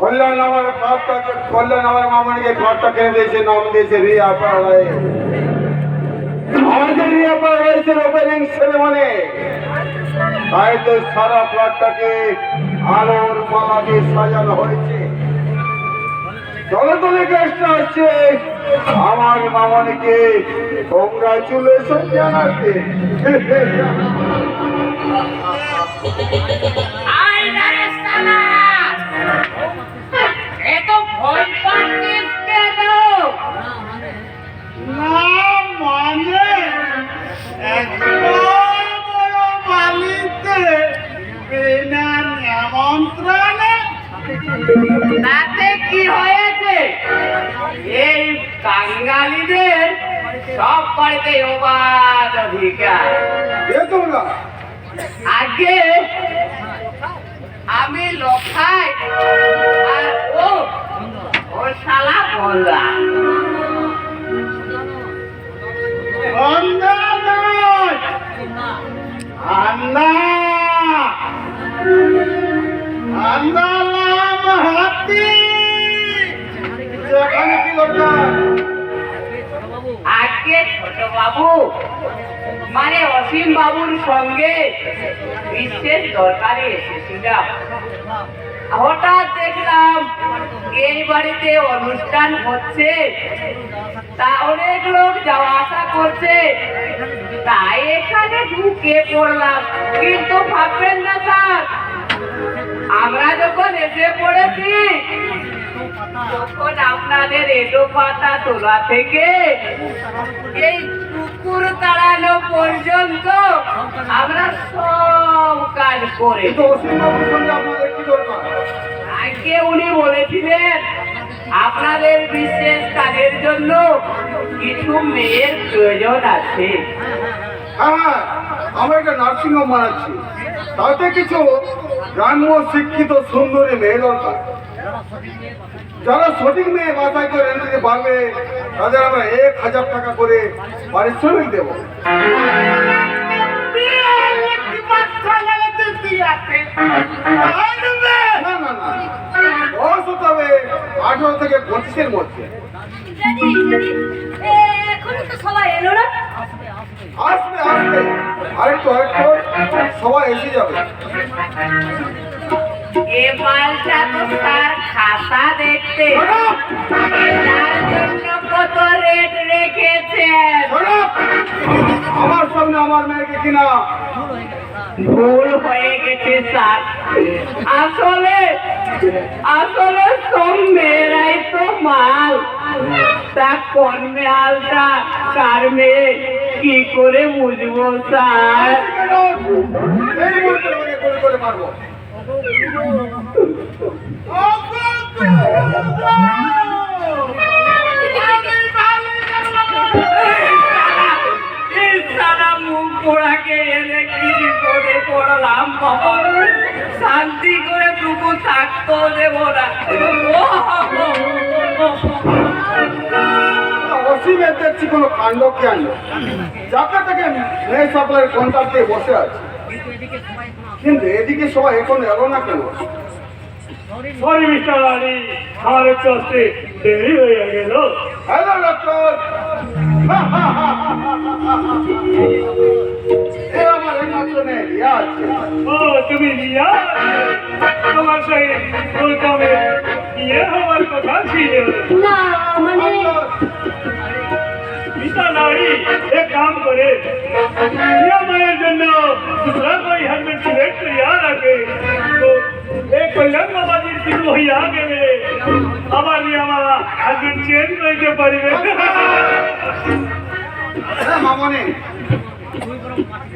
কল্যাণ আমার ঘরটা কল্যাণ আমার মামনিকে ঘরটা কিনে দিয়েছে, নাম দিয়েছে রিয়া পাড়ায়। আমাদের রিয়া পাড়া রয়েছে ওপেনিং সেরেমনি তাই তো সারা প্লটটাকে আলোর মালা দিয়ে সাজানো হয়েছে। দলে দলে গেস্ট আসছে। আমার মামনিকে কংগ্রাচুলেশন জানাতে। তাতে কি হয়েছে? এই কাঙ্গালিদের সব বাড়িতে অবাধ অধিকার। আগে আমি লোখাই আর সঙ্গে বিশেষ দরকারে এসেছিলাম। হঠাৎ দেখলাম এই বাড়িতে অনুষ্ঠান হচ্ছে, তা অনেক লোক যাওয়া আসা করছে। তাই এখানে ঢুকে পড়লাম। কিন্তু ভাববেন না স্যার, আমরা যখন এসে পড়েছি, তখন আপনাদের এটো পাতা তোলা থেকে এই কুকুর তাড়ানো পর্যন্ত আমরা সব কাজ করে আপনাদের আজকে উনি বলেছিলেন আপনাদের বিশেষ কাজের জন্য কিছু মেয়ের প্রয়োজন আছে। হ্যাঁ আমরা একটা নার্সিং হোম বানাচ্ছি। তাতে কিছু গ্রাম্য শিক্ষিত সুন্দরী মেয়ে দরকার। যারা সঠিক মেয়ে মাথায় করে এনে দিতে পারবে তাদের আমরা এক হাজার টাকা করে পারিশ্রমিক দেবো। আঠারো থেকে পঁচিশের মধ্যে। আসবে আসবে। আরেকটু আরেকটু। সবাই এসে যাবে। এ মালটা তো তার খাতা দেখতে। তার জন্য কত রেট রেখেছেন শোনো, আমার সামনে আমার মেয়েকে কিনা। ভুল হয়ে গেছে স্যার। আসলে আসলে সব মেয়েরাই তো মাল। তা কোন মালটা? কার মেয়ে? কি করে বুঝব স্যার? শান্তি করে টুকু থাকতো দেব না অসীমের দেখছি কোনো কাণ্ড জ্ঞান যাকে থেকে মেয়ে সাপ্লাইয়ের কন্ট্রাক্ট দিয়ে বসে আছে? কিন্তু এদিকে সবাই এখন এলো না কেন? সরি মিস্টার আলী আমার একটু আসতে দেরি হয়ে গেল। হ্যালো ডক্টর তুমি তোমার কথা মানে- নারী কাম করে। জন্য दूसरा कोई हस्बैंड सिलेक्ट करिया रखे तो एक कल्याण बाबा जी কিছু হইয়া গেলে আবার রিয়া মা হাজবেন্ড চেঞ্জ করতে পারবে হ্যাঁ মামনি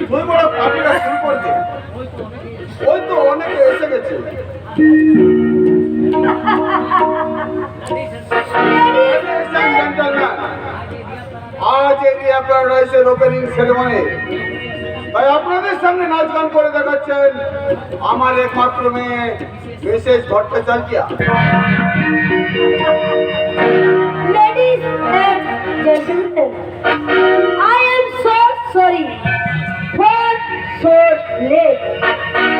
তুই বড় পার্টিটা শুরু করতে ওই তো অনেকে এসে গেছে Ladies and gentlemen, আজ এরিয়া প্যারাডাইসের ওপেনিং সেরেমনি তাই আপনাদের সামনে নাচ গান করে দেখাচ্ছেন আমার একমাত্র মেয়ে বিশেষ Bhattacharya Ladies and gentlemen, I am so sorry for so late.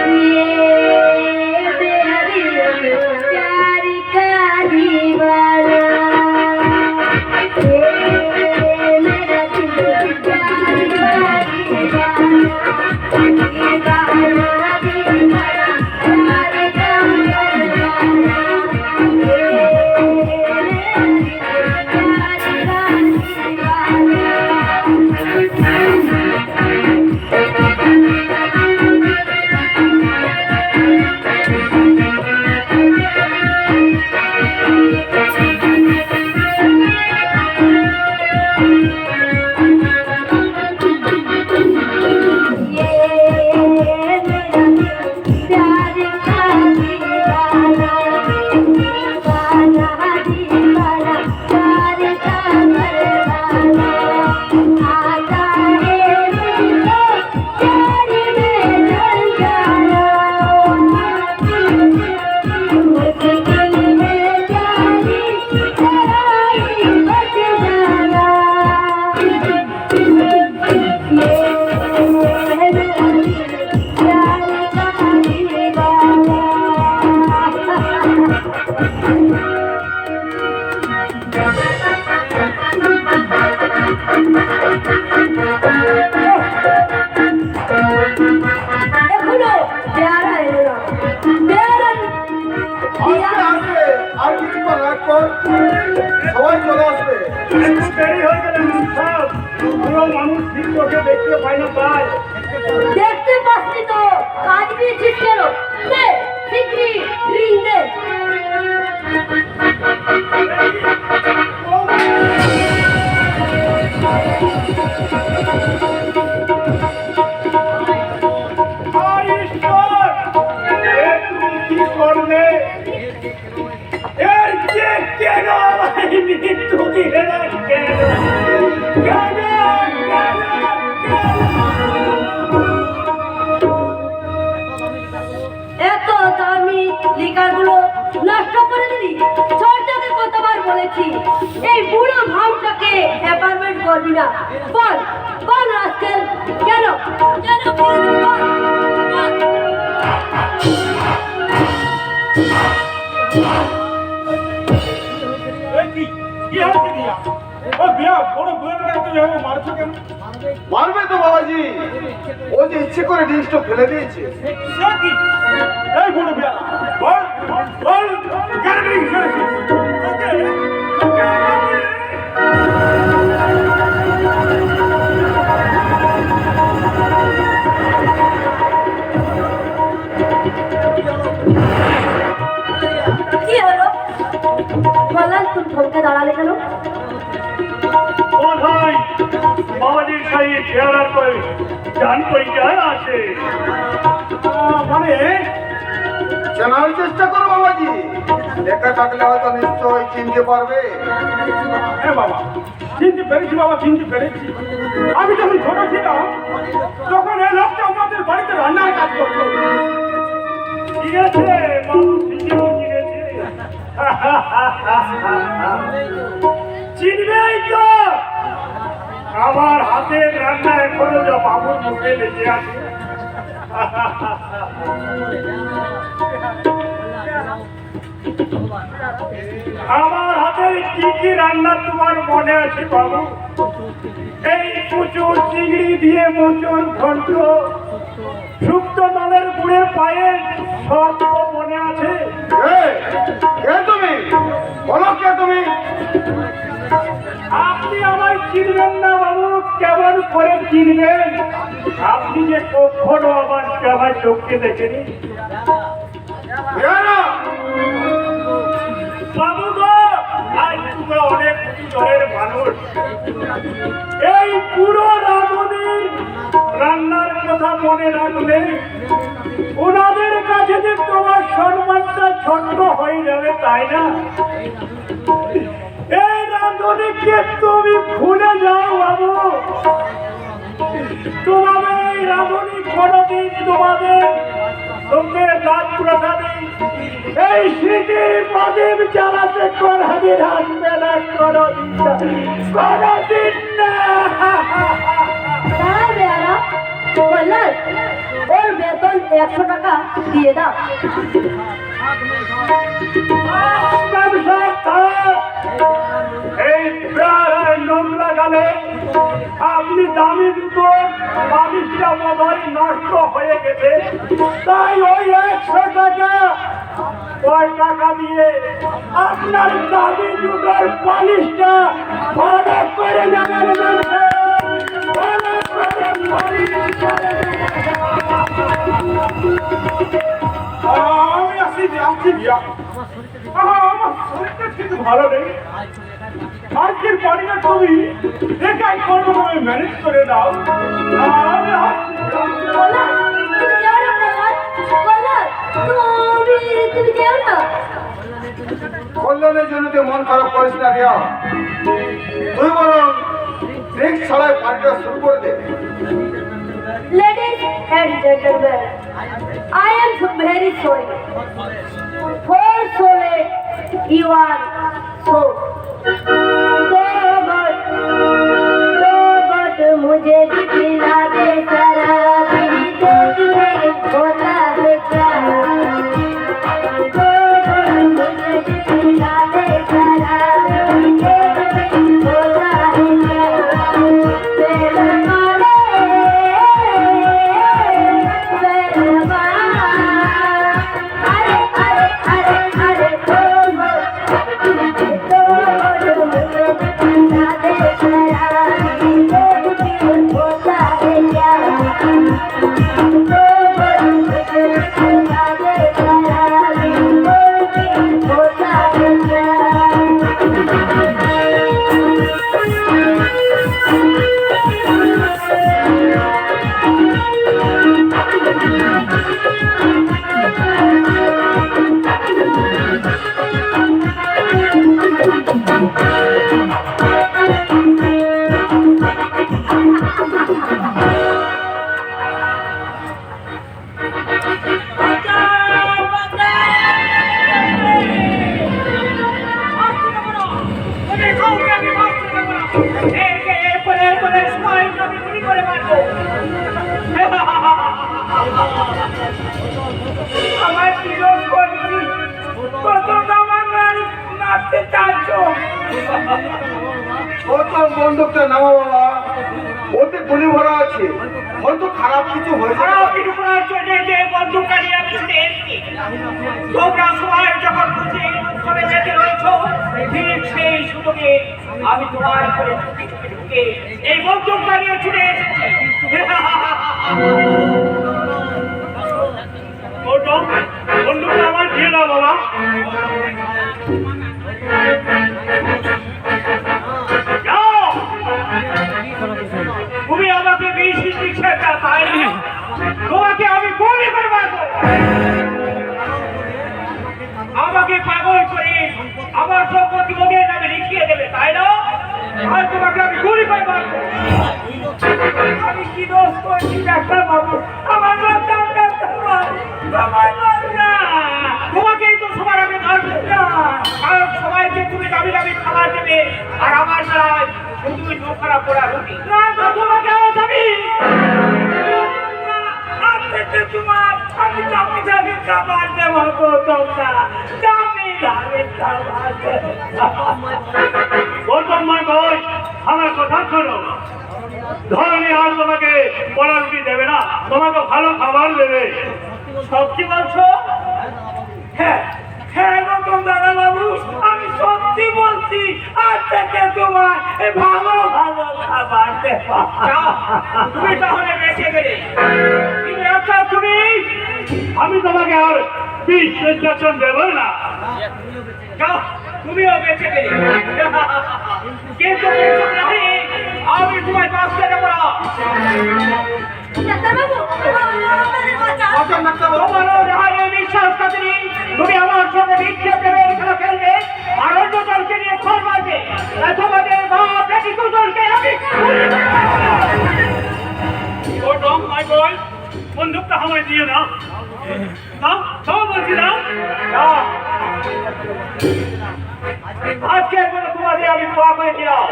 চোখে দেখতে পায় না তাই। দেখতে পাচ্ছি তো কাজ দিয়েছিস কেন দে শিগগিরি রিং দে। হায় ঈশ্বর এ তুমি এত দামি নষ্ট করে এই বুড়ো ভাবটাকে অ্যাপার্টমেন্ট করবি না। বল বল রাস্কেল কেন? মারবে তো বাবাজি। ও যে ইচ্ছে করে জিনিসটা ফেলে দিয়েছে। বল কি হলো? বললাম তুই থমকে দাঁড়ালে কেন? সাই চেহারার পর জান পরিচয় আছে। মানে? চেনার চেষ্টা করো বাবাজি। লেখা থাকলে হয়তো নিশ্চয়ই চিনতে পারবে। হ্যাঁ বাবা। চিনতে পেরেছি বাবা চিনতে পেরেছি। আমি যখন ছোট ছিলাম তখন এই লোকটা আমাদের বাড়িতে রান্নার কাজ করতো। ঠিক আছে চিনবেই তো। আমার হাতের রান্না এখনও যা বাবু মুখে লেগে আছে। আমার হাতে কি কি রান্না তোমার মনে আছে, বাবু? এই প্রচুর চিংড়ি দিয়ে মোচন ঘন্ট শুক্ত দলের গুড়ে পায়ে সব মনে আছে। কে? তুমি? বলো কে তুমি? আপনি আমায় চিনবেন না বাবু কেমন করে চিনবেন? আপনি যে কখনো আমার আমার চোখকে দেখেনি এই পুরো রাঁধুনির রান্নার কথা মনে রাখলে ওনাদের কাছে যে তোমার সম্মানটা ছোট্ট হয়ে যাবে, তাই না? এই রাঁধুনিকে তুমি ভুলে যাও বাবু। তোমাদের এই রাঁধুনি কোনোদিন তোমাদের তোমাদের রাজ প্রসাদে এই স্মৃতির প্রদীপ জ্বালাতে কোনোদিন আসবে না কোনোদিন না না। দাঁড়া ওর বেতন একশো টাকা দিয়ে দাও। দামি দুটো বালিশটা মনে নষ্ট হয়ে গেছে। তাই ওই একশো টাকা ওই টাকা দিয়ে আপনার দামি দুটোর পালিশটা ভালো করে আমি আসি বিয়া আমার শরীরটা কিন্তু ভালো নেই। আজকের বাড়িটা তুমি একাই কোনো ভাবে ম্যানেজ করে দাও আমি আসছি। কল্যাণ তুমি যেও না কল্যাণ কল্যাণ তুমি তুমি যেও না কল্যাণের জন্য তুই মন খারাপ করিস না রিয়া তুই বরং রিক্স ছাড়াই পার্টিটা শুরু করে দে Ladies and gentlemen, I am so very sorry. For so late, you are so. So but, so but मुझे নামা বাবা ওতে গুলি ভরা খারাপ কিছু হয়েছে। খারাপ কিছু জন্য যে ছুটে এসেছি তোমরা সবাই যখন খুশি উৎসবে যেতে রয়েছ, ঠিক সেই সুযোগে আমি তোমার করে ঢুকে বন্দুকটা ছুটে এসেছি। বন্ধুটা আমার দিয়ে দাও বাবা। তোমাকে আমি গুলি করে আমাকে পাগল করে আমার সম্পত্তি ওদের নামে লিখিয়ে দেবে, তাই না? আর তোমাকে আমি গুলি করে আমি কি দোষ করছি, ডাক্তার বাবু? আমার নাম ডাক্তার বাবু আমার তো সবার আগে মারবো কারণ সবাইকে তুমি দাবি দাবি খাবার দেবে, আর আমার দ্বারায় শুধুই নোখারা পোড়া রুটি। না তোমাকে তোমার আমার কথা শোনো। ধরনী আর তোমাকে পড়া রুটি দেবে না, তোমাকে ভালো খাবার দেবে। বলছো? হ্যাঁ হ্যাঁ সত্যি বলছি আজ থেকে তোমার ভালো ভালো খাবার তুমি তাহলে বেঁচে গেলে। কিন্তু একটা তুমি আমি তোমাকে আর বিশ ইনস্ট্রাকশন দেবো না। যাও তুমিও বেঁচে গেলে। কিন্তু আমি তোমায় বাঁচতে দেবো না। তুমি আমার সঙ্গে বিক্ষেপ তোমাদের বয় বন্দুকটা আমায় দিয়ে দাও। দাও বলছি, দাও। আজকের মতো তোমাদের আমি পা করে দিলাম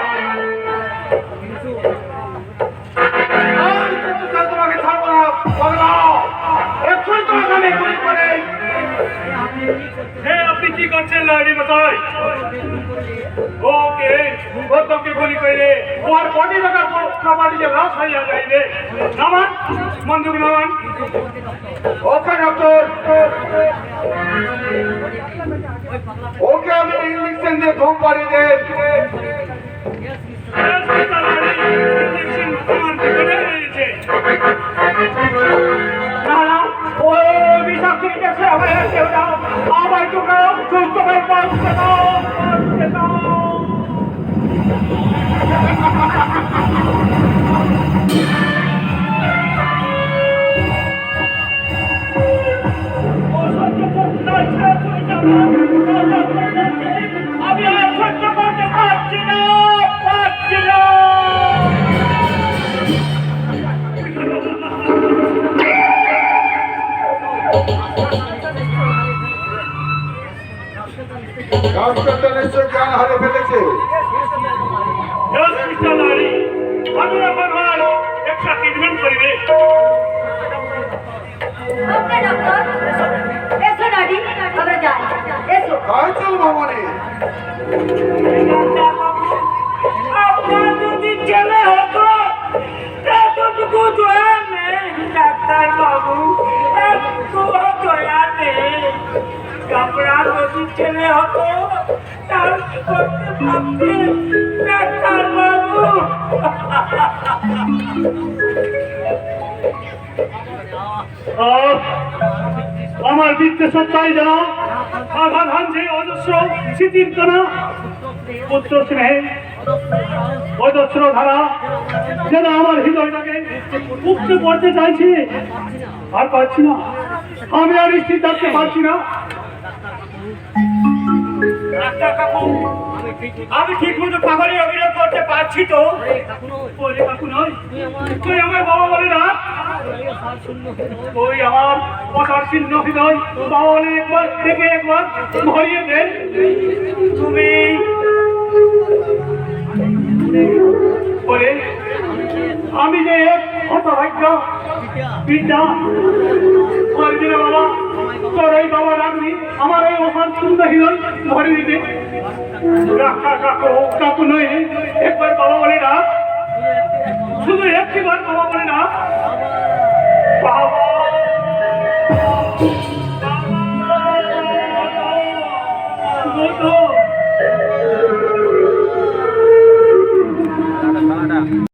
আপনি কি করছেন লাইনি মশাই? ওকে ও তোকে গুলি করে। ওর বডি লাগার প্রমাণি যে লাশ হইয়া যাইবে নামান বন্দুক নামান। ওকে ডক্টর ওকে আমি ইঞ্জেকশন দিয়ে ঘুম পাড়ি ইঞ্জেকশন তোমার রয়েছে। না ওই বিষাক্ত ইঞ্জেকশন আমার কেউ দাও আমার তোকে সুস্থ করে বাঁচতে দাও বাঁচতে দাও আমি ওকে ডক্টর এসো ডাডি আমরা যাই এসো কাজ চল ভবনে আপনার যদি ছেলে হতো এতটুকু দয়া নেই ডাক্তার বাবু একটু দয়া নেই আপনার যদি ছেলে হতো তার করতে পারতেন ডাক্তার বাবু আমার বৃত্তে সত্তায় যেন আঘাত হানছে, অজস্র স্মৃতির কণা পুত্র স্নেহে, অজস্র ধারা যেন আমার হৃদয়টাকে উপচে পড়তে চাইছে। আর পারছি না। আমি আর স্থির থাকতে পারছি না। ডাক্তার কাকু আমি ঠিক মতো পাগলের অভিনয় করতে পারছি তো। তুই আমার বাবা বলে না? ওই আমার পশার চিহ্ন হৃদয়? বাবা একবার থেকে একবার ভরিয়ে দেন তুমি আমি যে হতভাগ্য বাবা তোর এই বাবা রাখবি আমার এই অসান সুন্দর হিরণ ভরে দিতে কাকু একবার বাবা বলে না। শুধু একটিবার বাবা বলে না। বাবা।